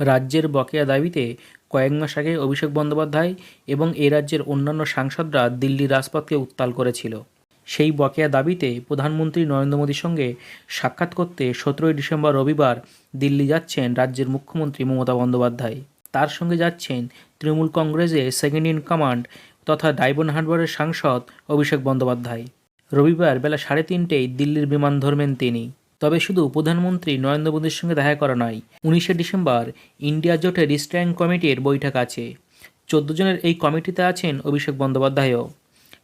রাজ্যের বকেয়া দাবিতে কয়েক মাস আগে অভিষেক বন্দ্যোপাধ্যায় এবং এ রাজ্যের অন্যান্য সাংসদরা দিল্লির রাজপথকে উত্তাল করেছিল। সেই বকেয়া দাবিতে প্রধানমন্ত্রী নরেন্দ্র মোদীর সঙ্গে সাক্ষাৎ করতে সতেরোই ডিসেম্বর রবিবার দিল্লি যাচ্ছেন রাজ্যের মুখ্যমন্ত্রী মমতা বন্দ্যোপাধ্যায়। তার সঙ্গে যাচ্ছেন তৃণমূল কংগ্রেসের সেকেন্ড ইন কমান্ড তথা ডাইবন হারবারের সাংসদ অভিষেক বন্দ্যোপাধ্যায়। রবিবার বেলা সাড়ে তিনটেই দিল্লির বিমান ধরবেন তিনি। তবে শুধু প্রধানমন্ত্রী নরেন্দ্র মোদীর সঙ্গে দেখা করা নয়, উনিশে ডিসেম্বর ইন্ডিয়া জোটের স্ট্যান্ড কমিটির বৈঠক আছে। চোদ্দ জনের এই কমিটিতে আছেন অভিষেক বন্দ্যোপাধ্যায়ও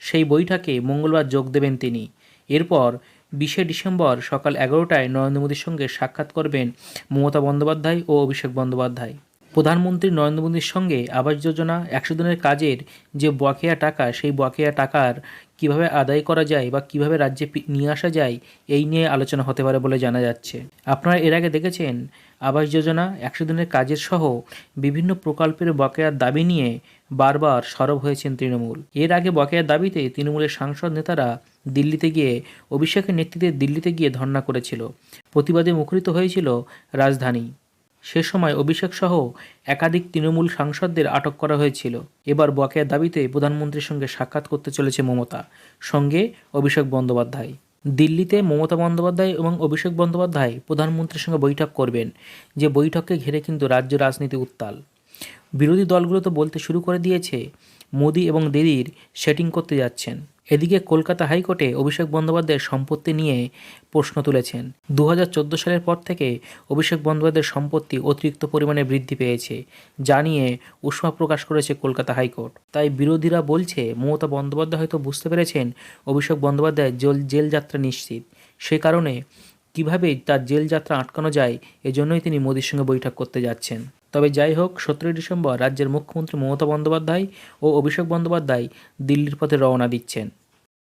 সেই বৈঠকে মঙ্গলবার যোগ দেবেন তিনি। এরপর বিশে ডিসেম্বর সকাল এগারোটায় নরেন্দ্র মোদীর সঙ্গে সাক্ষাৎ করবেন মমতা বন্দ্যোপাধ্যায় ও অভিষেক বন্দ্যোপাধ্যায়। প্রধানমন্ত্রী নরেন্দ্র মোদীর সঙ্গে আবাস যোজনা, একশো দিনের কাজের যে বকেয়া টাকা, সেই বকেয়া টাকার কীভাবে আদায় করা যায় বা কীভাবে রাজ্যে নিয়ে আসা যায়, এই নিয়ে আলোচনা হতে পারে বলে জানা যাচ্ছে। আপনারা এর আগে দেখেছেন, আবাস যোজনা, একশো দিনের কাজের সহ বিভিন্ন প্রকল্পের বকেয়ার দাবি নিয়ে বারবার সরব হয়েছেন তৃণমূল। এর আগে বকেয়ার দাবিতে তৃণমূলের সাংসদ নেতারা দিল্লিতে গিয়ে, অভিষেকের নেতৃত্বে দিল্লিতে গিয়ে ধর্ণা করেছিল। প্রতিবাদে মুখরিত হয়েছিল রাজধানী। সে সময় অভিষেক সহ একাধিক তৃণমূল সাংসদদের আটক করা হয়েছিল। এবার বকেয়া দাবিতে প্রধানমন্ত্রীর সঙ্গে সাক্ষাৎ করতে চলেছে মমতা। সঙ্গে অভিষেক বন্দ্যোপাধ্যায়। দিল্লিতে মমতা বন্দ্যোপাধ্যায় এবং অভিষেক বন্দ্যোপাধ্যায় প্রধানমন্ত্রীর সঙ্গে বৈঠক করবেন, যে বৈঠককে ঘিরে কিন্তু রাজ্য রাজনীতি উত্তাল। বিরোধী দলগুলো তো বলতে শুরু করে দিয়েছে, মোদি এবং দিদির সেটিং করতে যাচ্ছেন। এদিকে কলকাতা হাইকোর্টে অভিষেক বন্দ্যোপাধ্যায়ের সম্পত্তি নিয়ে প্রশ্ন তুলেছেন। দু হাজার চোদ্দ সালের পর থেকে অভিষেক বন্দ্যোপাধ্যায়ের সম্পত্তি অতিরিক্ত পরিমাণে বৃদ্ধি পেয়েছে, যা নিয়ে উষ্মা প্রকাশ করেছে কলকাতা হাইকোর্ট। তাই বিরোধীরা বলছে, মমতা বন্দ্যোপাধ্যায় হয়তো বুঝতে পেরেছেন অভিষেক বন্দ্যোপাধ্যায়ের জেল জেল যাত্রা নিশ্চিত। সে কারণে কীভাবে তার জেল যাত্রা আটকানো যায়, এজন্যই তিনি মোদির সঙ্গে বৈঠক করতে যাচ্ছেন। তবে যাই হোক, সতেরোই ডিসেম্বর রাজ্যের মুখ্যমন্ত্রী মমতা বন্দ্যোপাধ্যায় ও অভিষেক বন্দ্যোপাধ্যায় দিল্লির পথে রওনা দিচ্ছেন।